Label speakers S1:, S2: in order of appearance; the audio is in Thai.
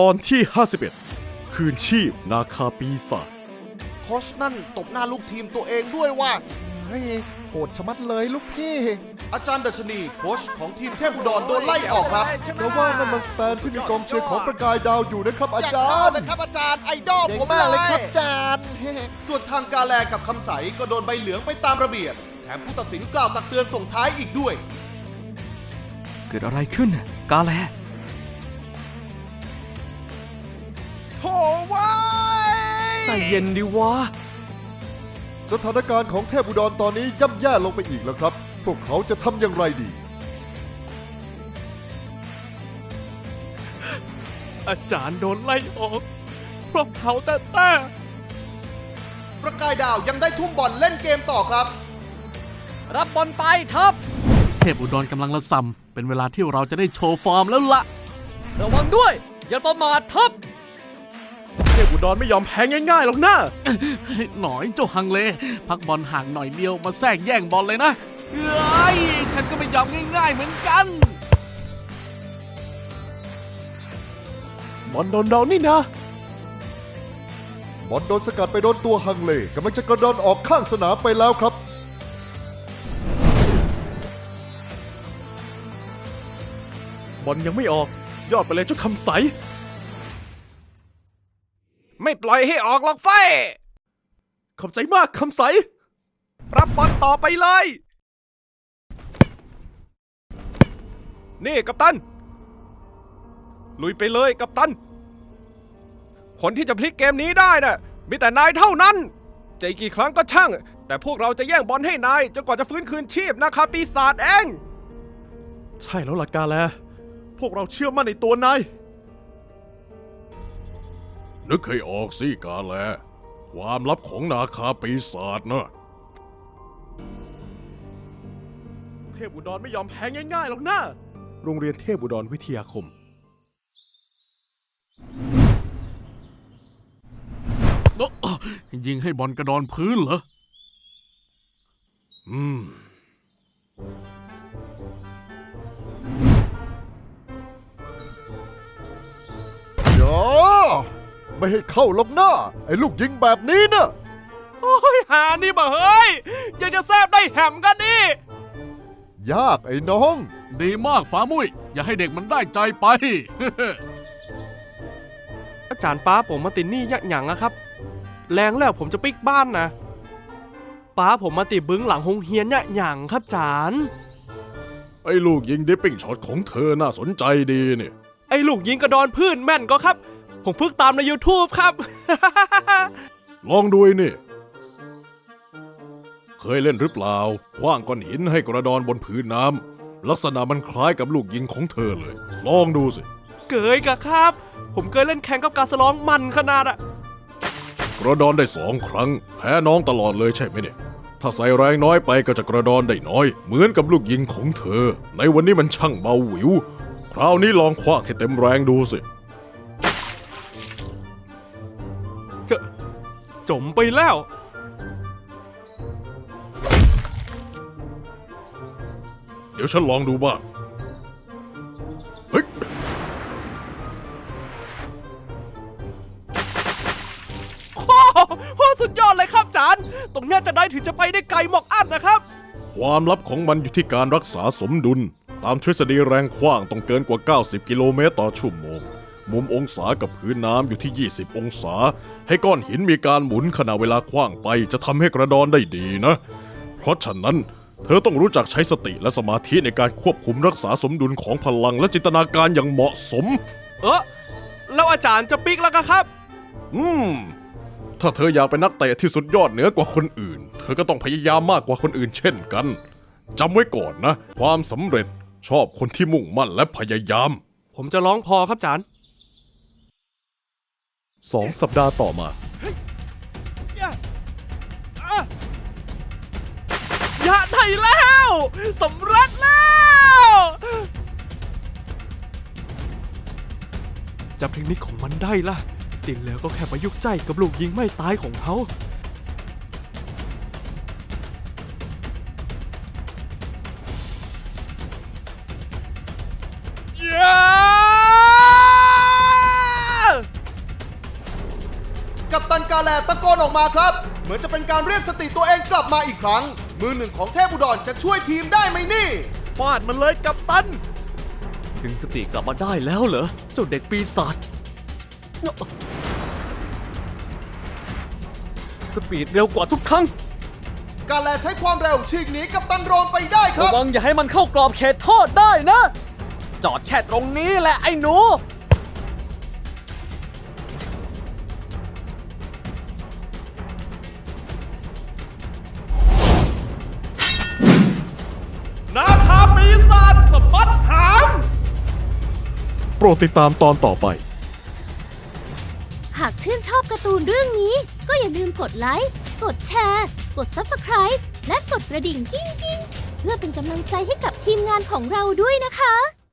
S1: ตอนที่ 51 คืนชีพนาคาปีศาจ
S2: โค้ชนั่นตบหน้าลูกทีมตัวเองด้วยว่า
S3: เฮ้ยโหดชะมัดเลยลูกพี่
S2: อาจารย์ดัชนีโค้ชของทีมเทพอุดรโดนไล่ออกครับ
S3: แต่ว่านั่นมันสแตนที่มีกองเชียร์ของประกายดาวอยู่นะครับอาจา
S2: อย่
S3: รย์
S2: นะครับอาจารย์ไอดอล
S3: เก่ง
S2: ผม
S3: มาก
S2: เล
S3: เลย
S2: ย
S3: ครับอาจารย์
S2: ส่วนทางกาแลกับคำใสก็โดนใบเหลืองไปตามระเบียบ แถมผู้ตัดสินกล่าวตักเตือนส่งท้ายอีกด้วย
S4: เกิดอะไรขึ้นน่ะกาแล
S2: โถ่ว้าย
S4: ใจเย็นดิวะ
S3: สถานการณ์ของเทพอุดรตอนนี้ย่ำแย่ลงไปอีกแล้วครับ พวกเขาจะทำอย่างไรดี
S4: อาจารย์โดนไล่ออก เพราะเขาแต่แต่
S2: ประกายดาวยังได้ทุ่มบอลเล่นเกมต่อครับ
S4: รับบอลไปทับเทพอุดรกำลังละซำเป็นเวลาที่เราจะได้โชว์ฟอร์มแล้วละระวังด้วย อย่าประมาททับ
S1: เทพอุดรไม่ยอมแพ้ง่ายๆหรอกนะ
S4: หน่อยเจ้าฮังเล พักบอลห่างหน่อยเดียวมาแทรกแย่งบอลเลยนะเอ้ยฉันก็ไม่ยอมง่ายๆเหมือนกัน
S1: บอลโดนเรานี่นะ
S3: บอลโดนสกัดไปโดนตัวฮังเลกำลังจะกระโดดออกข้างสนามไปแล้วครับ
S1: บอลยังไม่ออก ยอดไปเลยเจ้าคำใส
S5: ไม่ปล่อยให้ออกหรอกไฟ
S1: ขอบใจมากคำใส
S5: รับบอลต่อไปเลย นี่กัปตัน ลุยไปเลยกัปตัน คนที่จะพลิกเกมนี้ได้น่ะมีแต่นายเท่านั้นจะอีกกี่ครั้งก็ช่าง แต่พวกเราจะแย่งบอลให้นายจนกว่าจะฟื้นคืนชีพนะครับปีศาจเอง
S1: ใช่แล้วล่ะกาแล พวกเราเชื่อมั่นในตัวนาย นึกให้ออกสิกาแล ความลับของนาคาปีศาจนะเทพอุดรไม่ยอมแพ้ง่ายๆหรอกนะ โรงเรียนเทพอุดรวิทยาคม
S4: โอ๊ะยิงให้บอลกระดอนพื้นเหรอ
S1: อืม
S3: ไม่ให้เข้าหรอกหน้า ไอ้ลูกยิงแบบนี้นะ
S5: โอ้ยหานี่บ่เฮ้ย ยังจะแซบได้แหมกันนี่
S3: ยากไอ้น้อง
S4: ดีมากฟ้ามุ้ยอย่าให้เด็กมันได้ใจไป
S5: อาจารย์ป้าผมมาติดหนี่ยักหยังอะครับ แรงแล้วผมจะปิกบ้านนะป้าผมมาติดบึ้งหลังหงเฮียนยักหยังครับจาน
S1: ไอ้ลูกยิงดิปปิ้งช็อตของเธอน่าสนใจดีนี่
S5: ไอ้ลูกยิงกระดอนพื้นแม่นก็ครับ ผมฝึกตามใน YouTube ครับ
S1: ลองดูไอ้นี่ เคยเล่นหรือเปล่าคว้างก้อนหินให้กระดอนบนผืนน้ำลักษณะมันคล้ายกับลูกยิงของเธอเลย ลองดูสิ
S5: เกยกะครับ ผมเคยเล่นแข่งกับการสลองมันขนาดอะ
S1: กระดอนได้สองครั้ง แพ้น้องตลอดเลยใช่ไหมเนี่ย ถ้าใส่แรงน้อยไปก็จะกระดอนได้น้อย เหมือนกับลูกยิงของเธอ ในวันนี้มันช่างเบาหวิว คราวนี้ลองคว้างให้เต็มแรงดูสิ
S5: จะจมไปแล้ว
S1: เดี๋ยวฉันลองดูบ้างเฮ้ย
S5: โอ้โหสุดยอดเลยครับจานตรงเนี้ยจะได้ถึงจะไปได้ไกลหมอกอันนะครับ
S1: ความลับของมันอยู่ที่การรักษาสมดุล ตามทฤษฎีแรงขว้างต้องเกินกว่า 90 กิโลเมตรต่อชั่วโมง มุมองศากับพื้นน้ำอยู่ที่ 20 องศา ให้ก้อนหินมีการหมุนขณะเวลาขว้างไปจะทำให้กระดอนได้ดีนะ เพราะฉะนั้น เธอต้องรู้จักใช้สติและสมาธิในการควบคุมรักษาสมดุลของพลังและจินตนาการอย่างเหมาะสม
S5: เออแล้วอาจารย์จะปิกแล้วกะครับ
S1: อืม ถ้าเธออยากเป็นนักเตะที่สุดยอดเหนือกว่าคนอื่น เธอก็ต้องพยายามมากกว่าคนอื่นเช่นกันจำไว้ก่อนนะ ความสำเร็จชอบคนที่มุ่งมั่นและพยายาม
S5: ผมจะร้องพอครับจาน
S1: สองสัปดาห์ต่อมา
S5: ยะได้แล้วสำเร็จแล้ว จับเทคนิคของมันได้ล่ะ ติดแล้วก็แค่ประยุกต์ใจกับลูกยิงไม่ตายของเขายา
S2: ตันกาแลตะโกนออกมาครับ เหมือนจะเป็นการเรียกสติตัวเองกลับมาอีกครั้ง มือหนึ่งของเทพอุดรจะช่วยทีมได้ไหมนี่
S6: ฟาดมันเลยกับตัน ดึงสติกลับมาได้แล้วเหรอเจ้าเด็กปีศาจสปีดเร็วกว่าทุกครั้ง
S2: กาแลใช้ความเร็วฉีกหนีกับตันโรมไปได้ค
S6: ระ
S2: รับ
S6: วังอย่าให้มันเข้ากรอบเขตโทษได้นะ จอดแค่ตรงนี้แหละไอ้หนู
S5: สะบัดหาง
S1: โปรดติดตามตอนต่อไป
S7: หากชื่นชอบการ์ตูนเรื่องนี้ ก็อย่าลืมกดไลค์ กดแชร์ กด Subscribe และกดกระดิ่งกิ้งกิ้งๆเพื่อเป็นกำลังใจให้กับทีมงานของเราด้วยนะคะ